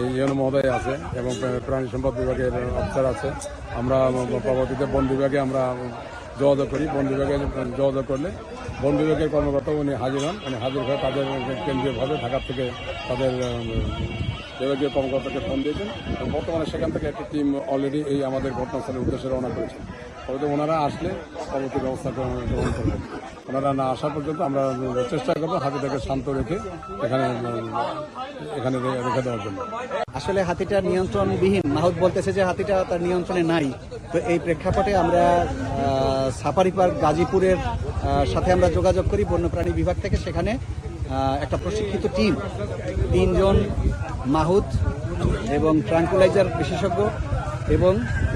এই ইউনো মহোদয় আছে এবং প্রাণী সম্পদ বিভাগের অফিসার আছে। আমরা পরবর্তীতে বন বিভাগে আমরা যোগাযোগ করি। বন বিভাগে যোগাযোগ করলে বন বিভাগের কর্মকর্তা উনি হাজির হন। উনি হাজির হয়ে তাদের কেন্দ্রীয়ভাবে ঢাকার থেকে তাদের বিভাগীয় কর্মকর্তাকে ফোন দিয়েছেন এবং বর্তমানে সেখান থেকে একটি টিম অলরেডি এই আমাদের ঘটনাস্থলের উদ্দেশ্যে রওনা করেছেন হয়তো ওনারা আসলে পরবর্তী ব্যবস্থা গ্রহণ করবেন। ওনারা না আসা পর্যন্ত আমরা চেষ্টা করব হাতিটাকে শান্ত রেখে এখানে এখানে রেখে দেওয়ার জন্য। আসলে হাতিটা নিয়ন্ত্রণবিহীন। মাহুদ বলতেছে যে হাতিটা তার নিয়ন্ত্রণে নাই। তো এই প্রেক্ষাপটে আমরা সাফারি পার্ক গাজীপুরের সাথে আমরা যোগাযোগ করি বন্যপ্রাণী বিভাগ থেকে। সেখানে একটা প্রশিক্ষিত টিম তিনজন মাহুত এবং ট্রাঙ্কুলাইজার বিশেষজ্ঞ এবং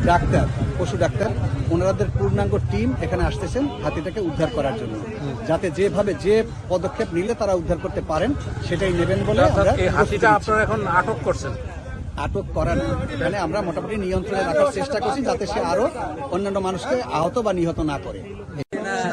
ডাক্তার পশু ডাক্তার। ওনাদের পূর্ণাঙ্গ টিম এখানে আসতেছেন হাতিটাকে উদ্ধার করার জন্য। যাতে যেভাবে যে পদক্ষেপ নিলে তারা উদ্ধার করতে পারেন সেটাই নেবেন বলে হাতিটা আপনারা এখন আটক করছেন। আটক করার মানে আমরা মোটামুটি নিয়ন্ত্রণে রাখার চেষ্টা করছি যাতে সে আরও অন্যান্য মানুষকে আহত বা নিহত না করে।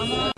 আমরা